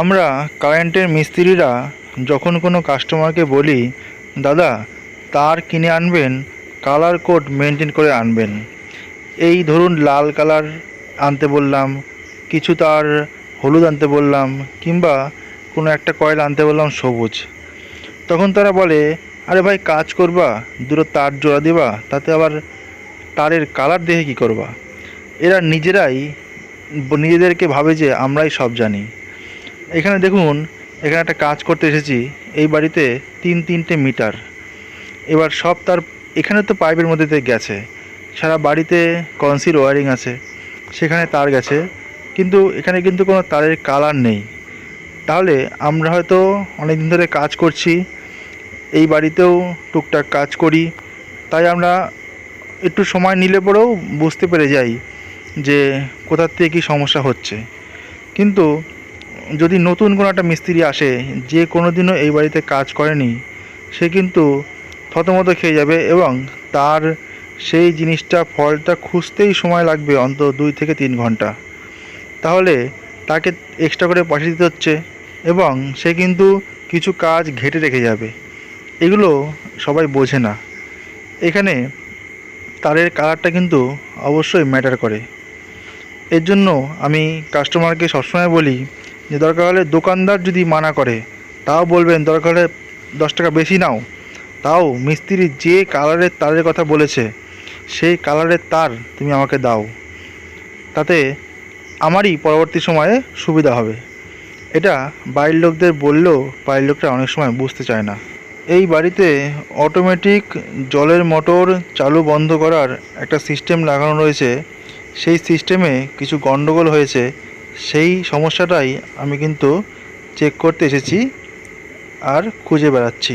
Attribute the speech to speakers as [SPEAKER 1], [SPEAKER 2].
[SPEAKER 1] আমরা কারেন্টের মিস্ত্রিরা যখন কোনো কাস্টমারকে বলি, দাদা, তার কিনে আনবেন কালার কোড মেনটেন করে আনবেন। এই ধরুন লাল কালার আনতে বললাম, কিছু তার হলুদ আনতে বললাম, কিংবা কোনো একটা কয়েল আনতে বললাম সবুজ। তখন তারা বলে, আরে ভাই, কাজ করবা দুটো তার জোড়া দিবা, তাতে আবার তারের কালার দেখে কী করবা? এরা নিজেরাই, নিজেদেরকে ভাবে যে আমরাই সব জানি। এখানে দেখুন, এখানে একটা কাজ করতে এসেছি। এই বাড়িতে তিন, তিনটে মিটার। এবার সব তার, এখানে তো পাইপের মধ্যে গেছে। সারা বাড়িতে কনসিল ওয়ারিং আছে, সেখানে তার গেছে। কিন্তু এখানে কিন্তু কোনো তারের কালার নেই। তাহলে আমরা হয়তো অনেক দিন ধরে কাজ করছি, এই বাড়িতেও টুকটাক কাজ করি। তাই আমরা একটু সময় নিলে পরেও বুঝতে পেরে যাই যে কোথার থেকে কী সমস্যা হচ্ছে। কিন্তু যদি নতুন কোনো একটা মিস্ত্রি আসে, যে কোনো দিনও এই বাড়িতে কাজ করেনি, সে কিন্তু থতমত খেয়ে যাবে এবং তার সেই জিনিসটা, ফলটা খুঁজতেই সময় লাগবে অন্তত দুই থেকে তিন ঘণ্টা। তাহলে তাকে এক্সট্রা করে পয়সা দিতে হচ্ছে এবং সে কিন্তু কিছু কাজ ঘেটে রেখে যাবে। এগুলো সবাই বোঝে না। এখানে তারের কালারটা কিন্তু অবশ্যই ম্যাটার করে। এর জন্য আমি কাস্টমারকে সবসময় বলি যে দরকার হলে দোকানদার যদি মানা করে, তাও বলবেন দরকার হলে দশ টাকা বেশি নাও। তাও মিস্ত্রি যে কালারের তারের কথা বলেছে, সেই কালারের তার তুমি আমাকে দাও। তাতে আমারই পরবর্তী সময়ে সুবিধা হবে। এটা বাড়ির লোকদের বললেও বাড়ির লোকরা অনেক সময় বুঝতে চায় না। এই বাড়িতে অটোমেটিক জলের মোটর চালু বন্ধ করার একটা সিস্টেম লাগানো রয়েছে। সেই সিস্টেমে কিছু গণ্ডগোল হয়েছে। সেই সমস্যাটাই আমি কিন্তু চেক করতে এসেছি আর খুঁজে বেড়াচ্ছি।